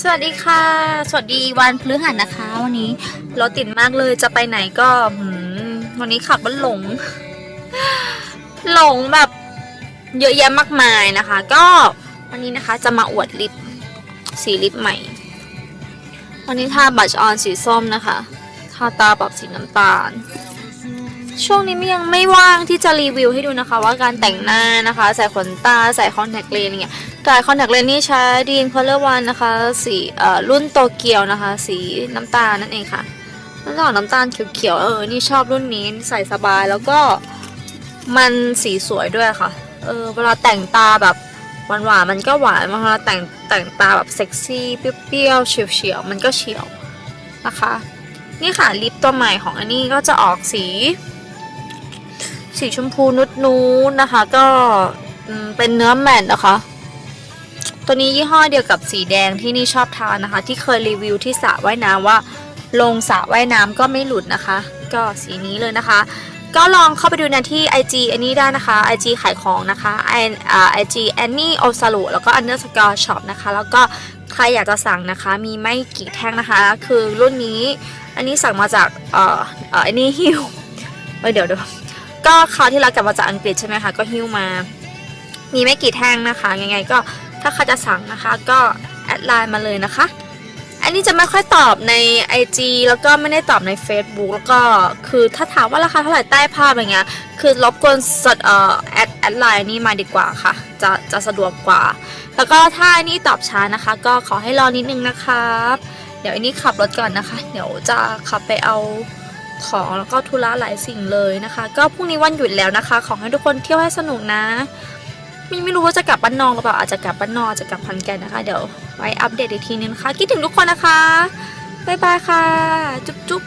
สวัสดีค่ะ สวัสดีวันพฤหัสนะคะ วันนี้รถติดมากเลยจะไปไหนก็วันนี้ขับรถหลง หลงแบบเยอะแยะมากมายนะคะ ก็วันนี้นะคะจะมาอวดลิปสีลิปใหม่ วันนี้ทาบัชออนสีส้มนะคะทาตาแบบสีน้ำตาล ช่วงนี้ยังไม่ว่างที่จะรีวิวให้ดูนะคะ ว่าการแต่งหน้านะคะ ใส่ขนตาใส่คอนแทคเลนส์อะไรเงี้ย กายคอนแทคเลนส์นี่ใช้ดีนพอลเลอร์วันนะคะ สีเอ่อรุ่นโตเกียวนะคะ สีน้ำตาลนั่นเองค่ะน้ำตาลน้ำตาลเขียวๆเออ นี่ชอบรุ่นนี้ใส่สบายแล้วก็มันสีสวยด้วยค่ะ เออ เวลาแต่งตาแบบหวานๆมันก็หวานเวลาแต่งแต่งตาแบบเซ็กซี่เปรี้ยวๆเฉียวๆมันก็เฉียวนะคะ นี่ค่ะลิปตัวใหม่ของอันนี้ก็จะออกสี สีชมพูนุดนูดๆนะคะ ก็เป็นเนื้อแมตต์นะคะ ตัวนี้ยี่ห้อเดียวกับสีแดงที่นี่ชอบทานนะคะ ที่เคยรีวิวที่สระว่ายน้ำว่า ลงสระว่ายน้ำก็ไม่หลุดนะคะ ก็สีนี้เลยนะคะ ก็ลองเข้าไปดูในที่ IG อันนี้ได้นะคะ IG ขายของนะคะ i อ่า IG Annie o s a l u แล้วก็ underscore shop นะคะ แล้วก็ใครอยากจะสั่งนะคะ มีไม่กี่แท่งนะคะ คือรุ่นนี้อันนี้สั่งมาจากเอ่อเอ่ออันนี้ฮิวเอ้ยเดี๋ยวเดี๋ยวก็คราวที่เรากลับมาจากอังกฤษใช่ไหมคะก็ฮิ้วมา มีไม่กี่แท่งนะคะยังไงก็ ถ้าใครจะสั่งนะคะก็แอดไลน์มาเลยนะคะ อันนี้จะไม่ค่อยตอบใน IG แล้วก็ไม่ได้ตอบใน Facebook แล้วก็คือถ้าถามว่าราคาเท่าไหร่ใต้ภาพอะไรเงี้ย คือรบกวนสดเอ่อแอดแอดไลน์นี่มาดีกว่าค่ะ จะจะสะดวกกว่า แล้วก็ถ้าอันนี้ตอบช้านะคะ ก็ขอให้รอนิดนึงนะครับ เดี๋ยวอันนี้ขับรถก่อนนะคะ เดี๋ยวจะขับไปเอาของแล้วก็ธุระหลายสิ่งเลยนะคะ ก็พรุ่งนี้วันหยุดแล้วนะคะ ขอให้ทุกคนเที่ยวให้สนุกนะ ไม่ไม่รู้ว่าจะกลับบ้านนองหรือเปล่าอาจจะกลับบ้านนอกอาจจะกลับพันแก่นนะคะ เดี๋ยวไว้อัปเดตอีกทีนึงนะคะคิดถึงทุกคนนะคะบ๊ายบายค่ะ จุ๊บจุ๊บ